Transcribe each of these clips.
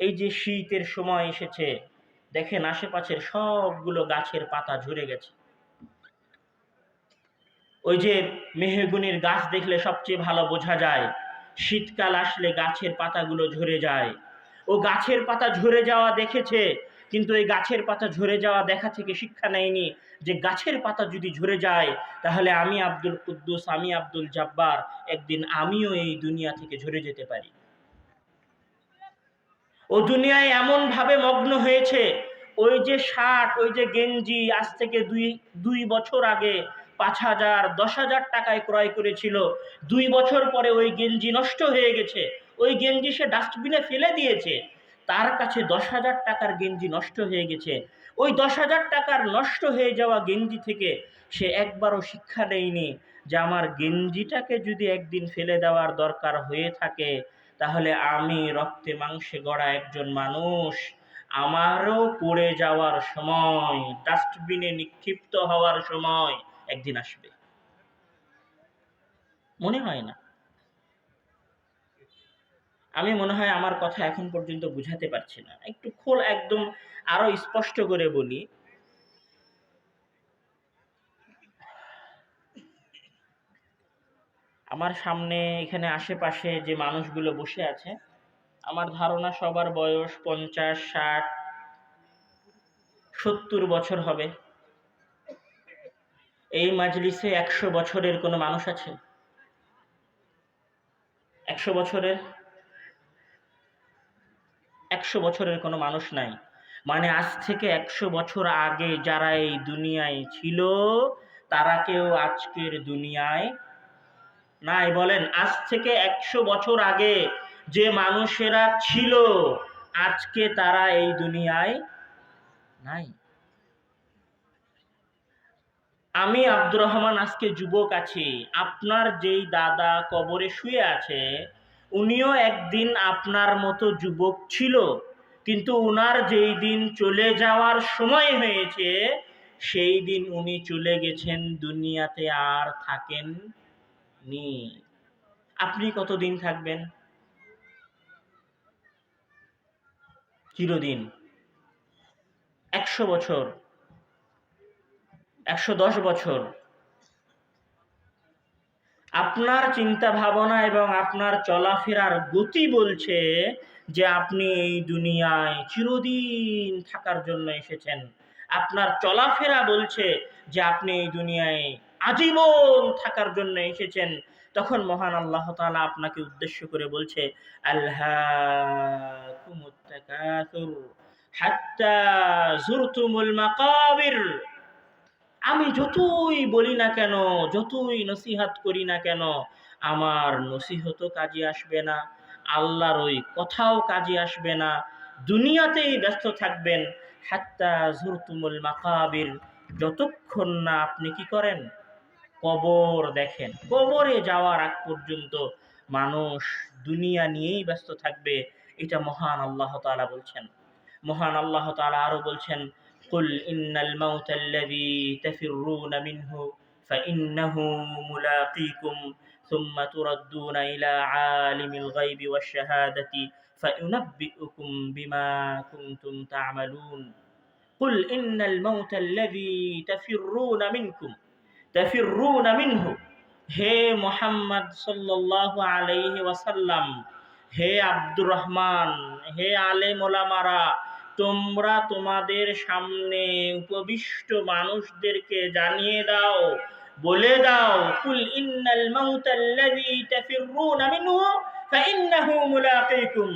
এই যে শীতের সময় এসেছে, দেখেন আশেপাশের সবগুলো গাছের পাতা ঝরে গেছে। ওই যে মেহগুনির গাছ দেখলে সবচেয়ে ভালো বোঝা যায়, শীতকাল আসলে গাছের পাতাগুলো ঝরে যায়। ও গাছের পাতা ঝরে যাওয়া দেখেছে, কিন্তু এই গাছের পাতা ঝরে যাওয়া দেখা থেকে শিক্ষা নেয়নি যে গাছের পাতা যদি ঝরে যায়, তাহলে আমি আব্দুল কুদ্দুস, আমি আব্দুল জাব্বার, একদিন আমিও এই দুনিয়া থেকে ঝরে যেতে পারি। ও দুনিয়ায় এমন ভাবে মগ্ন হয়েছে, ওই যে শার্ট ওই যে গেঞ্জি আজ থেকে দুই দুই বছর আগে পাঁচ হাজার, দশ হাজার টাকায় ক্রয় করেছিল। দুই বছর পরে ওই গেঞ্জি নষ্ট হয়ে গেছে। ওই গেঞ্জি সে ডাস্টবিনে ফেলে দিয়েছে। তার কাছে দশ হাজার টাকার গেঞ্জি নষ্ট হয়ে গেছে। ওই দশ হাজার টাকার নষ্ট হয়ে যাওয়া গেঞ্জি থেকে সে একবারও শিক্ষা নেয়নি যে আমার গেঞ্জিটাকে যদি একদিন ফেলে দেওয়ার দরকার হয়ে থাকে তাহলে আমি রক্তে মাংসে গড়া একজন মানুষ। আমারও পড়ে যাওয়ার সময়, ডাস্টবিনে নিক্ষিপ্ত হওয়ার সময় একদিন আসবে। মনে হয় না। আমি মনে হয় আমার কথা এখন পর্যন্ত বুঝাতে পারছি না। একটু খোল একদম আরও স্পষ্ট করে বলি। আমার সামনে এখানে আশেপাশে যে মানুষগুলো বসে আছে, আমার ধারণা সবার বয়স পঞ্চাশ, ষাট, সত্তর বছর হবে। এই মাজলিসে একশো বছরের কোনো মানুষ আছে? একশো বছরের একশো বছরের কোনো মানুষ নাই। মানে আজ থেকে একশো বছর আগে যারা এই দুনিয়ায় ছিল, তারা কেউ আজকের দুনিয়ায় নাই, বলেন, আজ থেকে একশো বছর আগে যে মানুষেরা ছিল, আজকে তারা এই দুনিয়ায় নাই। আমি আব্দুর রহমান আজকে যুবক আছি। আপনার যেই দাদা কবরে শুয়ে আছে, উনিও একদিন আপনার মতো যুবক ছিল, কিন্তু উনার যেই দিন চলে যাওয়ার সময় হয়েছে, সেই দিন উনি চলে গেছেন দুনিয়াতে আর থাকেন নি আপনি কতদিন থাকবেন? চিরদিন। একশো বছর। একশো দশ বছর। আপনার চিন্তা ভাবনা এবং আপনার চলাফেরার গতি বলছে যে আপনি এই দুনিয়ায় চিরদিন থাকার জন্য এসেছেন। আপনার চলাফেরা বলছে যে আপনি এই দুনিয়ায় আজীবন থাকার জন্য এসেছেন। তখন মহান আল্লাহ তাআলা আপনাকে উদ্দেশ্য করে বলছে আল্লাহ জুরতুমুল আমি যতই বলি না কেন, যতই নসিহাত করি না কেন, আমার নসিহতও কাজে আসবে না, আল্লাহর ওই কথাও কাজে আসবে না, দুনিয়াতেই ব্যস্ত থাকবেন। হাত্তা ঝুরতুমুল মাকাবির, যতক্ষণ না আপনি কি করেন? কবর দেখেন কবরে যাওয়ার আগ পর্যন্ত মানুষ দুনিয়া নিয়েই ব্যস্ত থাকবে এটা মহান আল্লাহ তাআলা বলছেন মহান আল্লাহ তাআলা আরো বলছেন قل إن الموت الذي تفرون منه فإنه ملاقيكم ثم تردون إلى عالم الغيب والشهادة فينبئكم بما كنتم تعملون قل إن الموت الذي تفرون منكم তাফিরুনা মিনহু। হে মোহাম্মদ সাল্লাল্লাহু আলাইহি ওয়াসাল্লাম, হে আব্দুর রহমান, হে আলে মোলামারা, তোমরা তোমাদের সামনে উপবিষ্ট মানুষদেরকে জানিয়ে দাও, বলে দাও, কুল ইন্নাল মাউতাল্লাযী তাফিরুনা মিনহু ফাইন্নাহু মুলাকিকুম।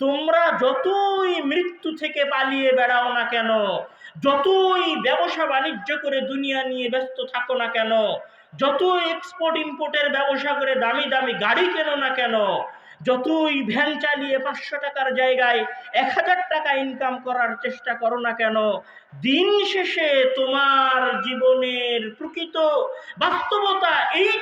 তোমরা যতই মৃত্যু থেকে পালিয়ে বেড়াও না কেন, যতই ব্যবসা বাণিজ্য করে দুনিয়া নিয়ে ব্যস্ত থাকো না কেন, যতই এক্সপোর্ট ইম্পোর্টের ব্যবসা করে দামি দামি গাড়ি কেনো না কেন, যতই ভ্যান চালিয়ে পাঁচশো টাকার জায়গায় এক হাজার টাকা ইনকাম করার চেষ্টা করো না কেন, দিন শেষে তোমার জীবনের প্রকৃত বাস্তবতা এই